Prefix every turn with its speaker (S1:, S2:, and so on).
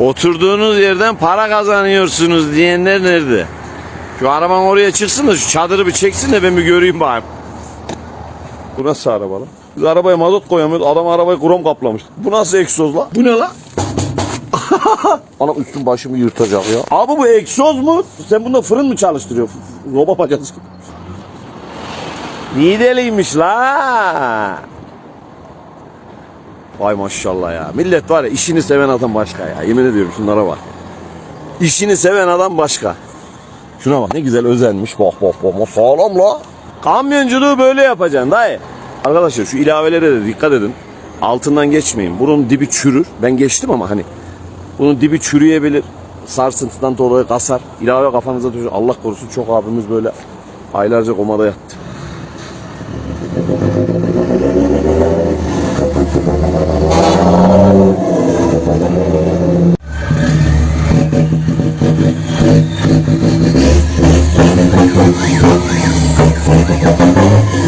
S1: Oturduğunuz yerden para kazanıyorsunuz diyenler nerede? Şu araban oraya çıksın da şu çadırı bir çeksin de ben bir göreyim bari. Bu nasıl araba lan? Biz arabaya mazot koyamıyoruz. Adam arabayı krom kaplamış. Bu nasıl egzoz lan? Bu ne lan? Ana üstüm başımı yırtacak ya. Abi bu egzoz mu? Sen bunda fırın mı çalıştırıyorsun? Roba bacası gibi. Nideliymiş la. Vay maşallah ya. Millet var ya işini seven adam başka ya. Yemin ediyorum şunlara bak. İşini seven adam başka. Şuna bak ne güzel özenmiş. Bak bak bak sağlam la. Kamyonculuğu böyle yapacaksın dayı. Arkadaşlar şu ilavelere de dikkat edin. Altından geçmeyin. Bunun dibi çürür. Ben geçtim ama hani bunun dibi çürüyebilir. Sarsıntıdan dolayı kasar. İlave kafanıza düşür. Allah korusun çok abimiz böyle aylarca komada yattı. Gracias.